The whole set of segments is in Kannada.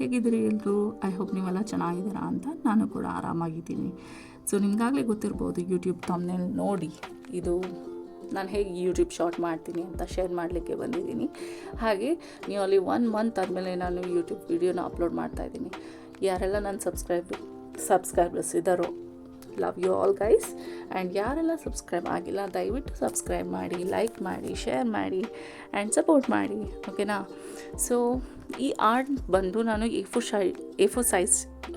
ಹೇಗಿದ್ದೀರಿ ಎಲ್ಲರೂ ಐ ಹೋಪ್ ನೀವೆಲ್ಲ ಚೆನ್ನಾಗಿದ್ದೀರಾ ಅಂತ ನಾನು ಕೂಡ ಆರಾಮಾಗಿದ್ದೀನಿ. ಸೊ, ನಿಮಗಾಗಲೇ ಗೊತ್ತಿರ್ಬೋದು ಯೂಟ್ಯೂಬ್ ತಮ್ಮನೇಲಿ ನೋಡಿ. ಇದು ನಾನು ಹೇಗೆ ಯೂಟ್ಯೂಬ್ ಶಾರ್ಟ್ ಮಾಡ್ತೀನಿ ಅಂತ ಶೇರ್ ಮಾಡಲಿಕ್ಕೆ ಬಂದಿದ್ದೀನಿ. ಹಾಗೆ, ನೀವು ಅಲ್ಲಿ ಒನ್ ಮಂತ್ ಆದಮೇಲೆ ನಾನು ಯೂಟ್ಯೂಬ್ ವೀಡಿಯೋನ ಅಪ್ಲೋಡ್ ಮಾಡ್ತಾಯಿದ್ದೀನಿ ಯಾರೆಲ್ಲ ನನ್ನ ಸಬ್ಸ್ಕ್ರೈಬ್ ಸಬ್ಸ್ಕ್ರೈಬರ್ಸ್ ಇದ್ದಾರೋ love you all guys and ಯಾರೆಲ್ಲ ಸಬ್ಸ್ಕ್ರೈಬ್ ಆಗಿಲ್ಲ, ದಯವಿಟ್ಟು ಸಬ್ಸ್ಕ್ರೈಬ್ ಮಾಡಿ ಲೈಕ್ ಮಾಡಿ ಶೇರ್ ಮಾಡಿ ಆ್ಯಂಡ್ ಸಪೋರ್ಟ್ ಮಾಡಿ. ಓಕೆನಾ ಸೊ ಈ ಆರ್ಟ್ ಬಂದು ನಾನು ಎ ಫೋರ್ ಶೈ ಎ ಫೋರ್ ಸೈಜ್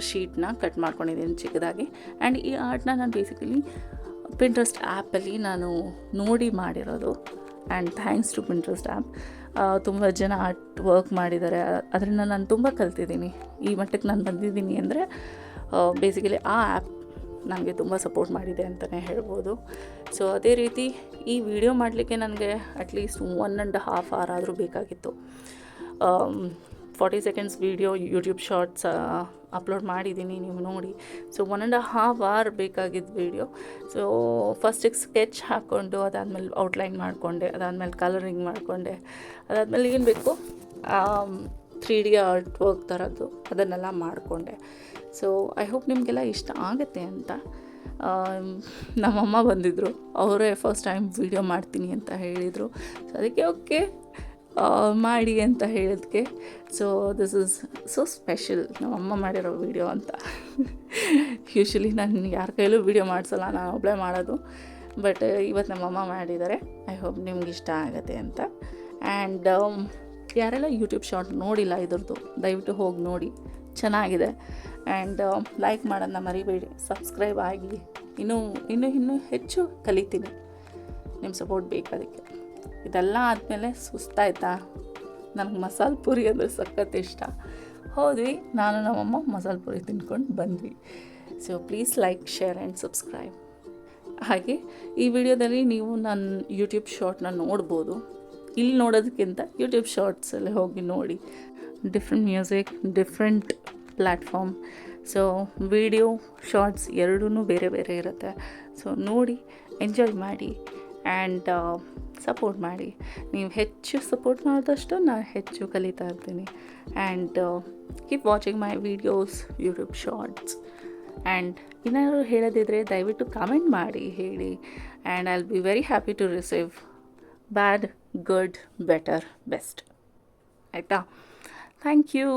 ಶೀಟ್ನ ಕಟ್ ಮಾಡ್ಕೊಂಡಿದ್ದೀನಿ ಚಿಕ್ಕದಾಗಿ. ಆ್ಯಂಡ್ ಈ ಆರ್ಟ್ನ ನಾನು ಬೇಸಿಕಲಿ ಪಿಂಟ್ರೆಸ್ಟ್ ಆ್ಯಪಲ್ಲಿ ನಾನು ನೋಡಿ ಮಾಡಿರೋದು. And thanks to Pinterest app ತುಂಬ ಜನ ಆರ್ಟ್ ವರ್ಕ್ ಮಾಡಿದ್ದಾರೆ. ಅದರಿಂದ ನಾನು ತುಂಬ ಕಲ್ತಿದ್ದೀನಿ. ಈ ಮಟ್ಟಕ್ಕೆ ನಾನು ಬಂದಿದ್ದೀನಿ ಅಂದರೆ ಬೇಸಿಕಲಿ ಆ ಆ್ಯಪ್ ನನಗೆ ತುಂಬ ಸಪೋರ್ಟ್ ಮಾಡಿದೆ ಅಂತಲೇ ಹೇಳ್ಬೋದು. ಸೊ ಅದೇ ರೀತಿ ಈ ವಿಡಿಯೋ ಮಾಡಲಿಕ್ಕೆ ನನಗೆ at least one and half hour ಆದರೂ ಬೇಕಾಗಿತ್ತು. Forty seconds video YouTube shorts upload ಮಾಡಿದ್ದೀನಿ ನೀವು ನೋಡಿ. So one and half hour ಬೇಕಾಗಿದ್ದು ವೀಡಿಯೋ ಸೊ ಫಸ್ಟಿಗೆ ಸ್ಕೆಚ್ ಹಾಕ್ಕೊಂಡು, ಅದಾದಮೇಲೆ ಔಟ್ಲೈನ್ ಮಾಡಿಕೊಂಡೆ, ಅದಾದಮೇಲೆ ಕಲರಿಂಗ್ ಮಾಡಿಕೊಂಡೆ. ಅದಾದಮೇಲೆ ಏನು ಬೇಕು? ತ್ರೀ ಡಿ ಆರ್ಟ್ ವರ್ಕ್ ಥರದ್ದು ಅದನ್ನೆಲ್ಲ ಮಾಡಿಕೊಂಡೆ. ಸೊ ಐ ಹೋಪ್ ನಿಮಗೆಲ್ಲ ಇಷ್ಟ ಆಗುತ್ತೆ ಅಂತ. ನಮ್ಮಮ್ಮ ಬಂದಿದ್ದರು ಅವರೇ ಫಸ್ಟ್ ಟೈಮ್ ವೀಡಿಯೋ ಮಾಡ್ತೀನಿ ಅಂತ ಹೇಳಿದರು. ಸೊ ಅದಕ್ಕೆ ಓಕೆ ಮಾಡಿ ಅಂತ ಹೇಳಿದ್ಕೆ. So this is so special ನಮ್ಮಮ್ಮ ಮಾಡಿರೋ ವೀಡಿಯೋ ಅಂತ. ಯೂಶ್ವಲಿ ನಾನು ಯಾರ ಕೈಲೂ ವೀಡಿಯೋ ಮಾಡಿಸಲ್ಲ, ನಾನು ಒಬ್ಬಳೇ ಮಾಡೋದು. ಬಟ್ ಇವತ್ತು ನಮ್ಮಮ್ಮ ಮಾಡಿದ್ದಾರೆ. ಐ ಹೋಪ್ ನಿಮ್ಗೆ ಇಷ್ಟ ಆಗುತ್ತೆ ಅಂತ. ಆ್ಯಂಡ್ ಯಾರೆಲ್ಲ ಯೂಟ್ಯೂಬ್ ಶಾರ್ಟ್ ನೋಡಿಲ್ಲ ಇದ್ರದ್ದು, ದಯವಿಟ್ಟು ಹೋಗಿ ನೋಡಿ. ಚೆನ್ನಾಗಿದೆ. ಆ್ಯಂಡ್ ಲೈಕ್ ಮಾಡೋದನ್ನ ಮರಿಬೇಡಿ. ಸಬ್ಸ್ಕ್ರೈಬ್ ಆಗಿ. ಇನ್ನೂ ಇನ್ನೂ ಇನ್ನೂ ಹೆಚ್ಚು ಕಲಿತೀನಿ. ನಿಮ್ಮ ಸಪೋರ್ಟ್ ಬೇಕು ಅದಕ್ಕೆ. ಇದೆಲ್ಲ ಆದಮೇಲೆ ಸುಸ್ತಾಯ್ತಾ ನನಗೆ ಮಸಾಲೆ ಪೂರಿ ಅಂದರೆ ಸಖತ್ ಇಷ್ಟ. ಹೋದ್ವಿ, ನಾನು ನಮ್ಮಮ್ಮ ಮಸಾಲೆ ಪೂರಿ ತಿನ್ಕೊಂಡು ಬಂದ್ವಿ. So please like share and subscribe ಹಾಗೆ, ಈ ವಿಡಿಯೋದಲ್ಲಿ ನೀವು ನನ್ನ ಯೂಟ್ಯೂಬ್ ಶಾರ್ಟ್ನ ನೋಡ್ಬೋದು. ಇಲ್ಲಿ ನೋಡೋದಕ್ಕಿಂತ ಯೂಟ್ಯೂಬ್ ಶಾರ್ಟ್ಸಲ್ಲಿ ಹೋಗಿ ನೋಡಿ. Different music different platform so video shorts ಎರಡೂ ಬೇರೆ ಬೇರೆ ಇರುತ್ತೆ. ಸೊ ನೋಡಿ ಎಂಜಾಯ್ ಮಾಡಿ ಆ್ಯಂಡ್ ಸಪೋರ್ಟ್ ಮಾಡಿ. ನೀವು ಹೆಚ್ಚು ಸಪೋರ್ಟ್ ಮಾಡಿದಷ್ಟು ನಾನು ಹೆಚ್ಚು ಕಲಿತಾ ಇರ್ತೀನಿ. And keep watching my videos YouTube shorts and ಏನಾದರೂ ಹೇಳೋದಿದ್ರೆ ದಯವಿಟ್ಟು ಕಾಮೆಂಟ್ ಮಾಡಿ, ಹೇಳಿ. And I be very happy to receive bad good better best ಆಯಿತಾ ಥ್ಯಾಂಕ್ ಯು